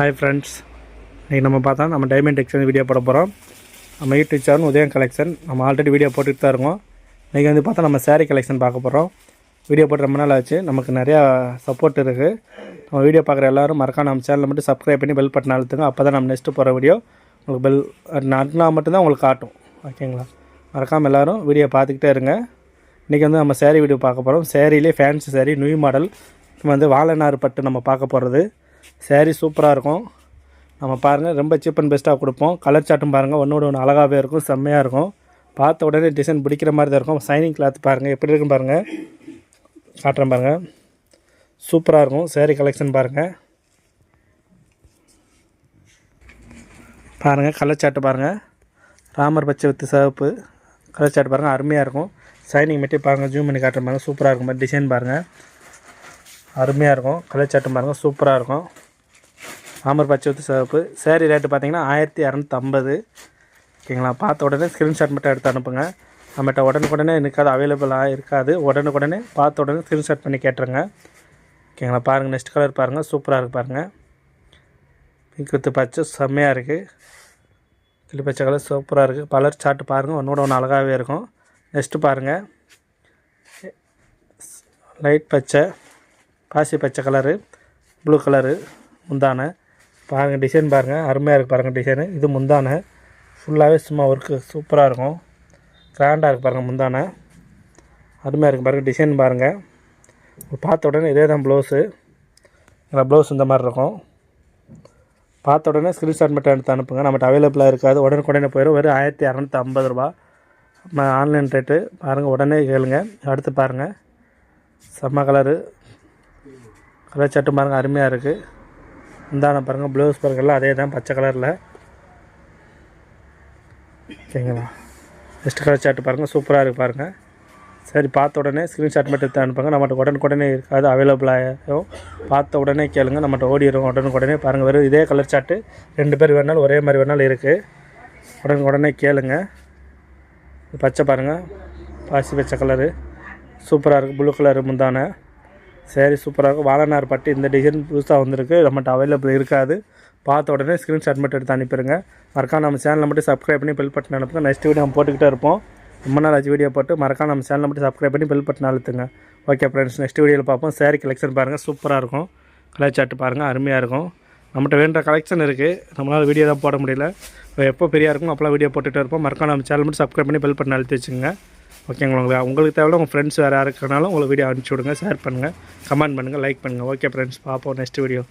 Hi friends இன்றைக்கி நம்ம பார்த்தா நம்ம டைமண்ட் எக்ஸ்சேஞ்ச் வீடியோ போட போகிறோம் நம்ம யூடியூப் சேனல் உதயம் கலெக்ஷன் நம்ம ஆல்ரெடி வீடியோ போட்டுட்டு தான் இருக்கோம். இன்றைக்கி வந்து பார்த்தா நம்ம saree கலெக்ஷன் பார்க்க போகிறோம் வீடியோ போட்டு ரொம்ப நாள் ஆச்சு. நமக்கு நிறையா சப்போர்ட் இருக்குது நம்ம வீடியோ பார்க்குற எல்லாரும் மறக்காம நம்ம சேனலில் மட்டும் சப்ஸ்கிரைப் பண்ணி பெல் பட்டன் அழுத்துங்க. அப்போ தான் நம்ம நெக்ஸ்ட்டு போகிற வீடியோ உங்களுக்கு பெல் நட்னா மட்டும்தான் உங்களுக்கு காட்டும். ஓகேங்களா மறக்காமல் எல்லோரும் வீடியோ பார்த்துக்கிட்டே இருங்க. இன்றைக்கி வந்து நம்ம சேரீ வீடியோ பார்க்க போகிறோம் சேரீலே ஃபேன்சி சேரீ நியூ மாடல் வந்து வாழைநார் பட்டு நம்ம பார்க்க போகிறது சேரீ சூப்பராக இருக்கும். நம்ம பாருங்கள் ரொம்ப சீப் அண்ட் பெஸ்ட்டாக கொடுப்போம். கலர் சாட்டும் பாருங்கள் ஒன்றோட ஒன்று அழகாகவே இருக்கும் செம்மையாக இருக்கும். பார்த்த உடனே டிசைன் பிடிக்கிற மாதிரி தான் இருக்கும். சைனிங் கிளாத் பாருங்கள் எப்படி இருக்குன்னு பாருங்கள் காட்டுறேன் பாருங்கள் சூப்பராக இருக்கும் சேரீ கலெக்ஷன் பாருங்கள் பாருங்கள் கலர் சாட்டு பாருங்கள் ராமர் பச்சை வித்து சிவப்பு. கலர் சாட்டு பாருங்கள் அருமையாக இருக்கும். சைனிங் மெட்டி பாருங்கள் ஜூம் பண்ணி காட்டுற பாருங்கள் சூப்பராக இருக்கும் டிசைன் பாருங்கள் அருமையாக இருக்கும் கலர் சாட்டும் பாருங்கள் சூப்பராக இருக்கும். சாம்பார் பச்சை ஊற்றி சிவப்பு. சேரீ ரேட்டு பார்த்தீங்கன்னா ஆயிரத்தி இரநூத்தம்பது ஓகேங்களா? பார்த்த உடனே ஸ்க்ரீன்ஷாட் மட்டும் எடுத்து அனுப்புங்க. நம்மகிட்ட உடனுக்குடனே இருக்காது அவைலபிளாக இருக்காது. உடனுக்குடனே பார்த்த உடனே ஸ்க்ரீன்ஷாட் பண்ணி கேட்டுருங்க. ஓகேங்களா? பாருங்கள் நெக்ஸ்ட் கலர் பாருங்கள் சூப்பராக இருக்குது பாருங்கள் பிங்க் வித்து பச்சை செம்மையாக இருக்குது கிளி பச்சை கலர் சூப்பராக இருக்குது பலர் சாட்டு பாருங்கள் ஒன்றோட ஒன்று அழகாகவே இருக்கும். நெக்ஸ்ட்டு பாருங்கள் லைட் பச்சை பாசி பச்சை கலரு ப்ளூ கலரு முந்தானை. பாருங்கள் டிசைன் பாருங்கள் அருமையாக இருக்குது பாருங்கள் டிசைனு இது முந்தானை. ஃபுல்லாகவே சும்மா ஒர்க்கு சூப்பராக இருக்கும். கிராண்டாக இருக்குது பாருங்கள் முந்தானை. அருமையாக இருக்குது பாருங்கள் டிசைன் பாருங்கள் பார்த்த உடனே இதே தான் ப்ளவுஸு ப்ளவுஸ் இந்த மாதிரி இருக்கும். பார்த்த உடனே ஸ்க்ரீன்ஷாட் மட்டும் எடுத்து அனுப்புங்க. நம்மகிட்ட அவைலபிளாக இருக்காது. உடனுக்குடனே போயிடும் வெறும் ஆயிரத்தி இரநூத்தி ஐம்பது ரூபா. நம்ம ஆன்லைன் ரேட்டு பாருங்கள் உடனே கேளுங்க. அடுத்து பாருங்கள் செம்ம கலரு கலர் சட்டும் பாருங்கள் அருமையாக இருக்குது இந்தான பாருங்கள் ப்ளவுஸ் பாருங்கள்லாம் அதே தான் பச்சை கலரில் ஓகேங்களா நெக்ஸ்ட் கலர் சார்ட் பாருங்கள் சூப்பராக இருக்குது பாருங்கள் சரி பார்த்த உடனே ஸ்க்ரீன்ஷாட் மட்டும் எடுத்து அனுப்புங்க. நம்மகிட்ட உடனுக்குடனே இருக்காது அவைலபிளாகும் பார்த்த உடனே கேளுங்க நம்மகிட்ட ஓடிடும் உடனுக்குடனே பாருங்கள் வெறும் இதே கலர் சார்ட்டு ரெண்டு பேர் வேணாலும் ஒரே மாதிரி வேணாலும் இருக்குது உடனுக்குடனே கேளுங்க. பச்சை பாருங்கள் பாசி பச்சை கலரு சூப்பராக இருக்குது ப்ளூ கலரு முந்தான. சரி சூப்பராக இருக்கும் வாழைநார் பட்டு இந்த டிசைன் புதுசாக வந்திருக்கு. நம்மகிட்ட அவைலபிள் இருக்காது. பார்த்த உடனே ஸ்க்ரீன்ஷாட் மட்டும் எடுத்து அனுப்பிடுங்க. மறக்காம நம்ம சேனலை மட்டும் சப்ஸ்கிரைப் பண்ணி பெல் பட்டன் அனுப்புங்க. நெக்ஸ்ட் வீடியோ நம்ம போட்டுக்கிட்டே இருப்போம். ரொம்ப நாள் ஆச்சு வீடியோ போட்டு. மறக்காம நம்ம சேனலை மட்டும் சப்ஸ்கிரைப் பண்ணி பெல் பட்டன் அழுத்துங்க. ஓகே ஃப்ரெண்ட்ஸ் நெக்ஸ்ட் வீடியோவில் பார்ப்போம். சேரீ கலெக்ஷன் பாருங்கள் சூப்பராக இருக்கும். கலர் சாட்டு பாருங்கள் அருமையாக இருக்கும். நம்மகிட்ட வேண்ட கலெக்ஷன் இருக்குது நம்மளால் வீடியோ தான் போட முடியல. இப்போ எப்போ பெரியா இருக்கும் அப்போலாம் வீடியோ போட்டுகிட்டே இருப்போம். மறக்காம நம்ம சேனல் மட்டும் சப்ஸ்கிரைப் பண்ணி பெல் பட்டன் அழுத்தி வச்சுங்க ஓகேங்களா உங்களுக்கு உங்களுக்கு தேவையில்ல உங்கள் ஃப்ரெண்ட்ஸ் வேறு யாருக்குனாலும் உங்களுக்கு வீடியோ அனுப்பிச்சி விடுங்க ஷேர் பண்ணுங்கள் கமெண்ட் பண்ணுங்கள் லைக் பண்ணுங்கள் ஓகே ஃப்ரெண்ட்ஸ் பார்ப்போம் நெக்ஸ்ட் வீடியோ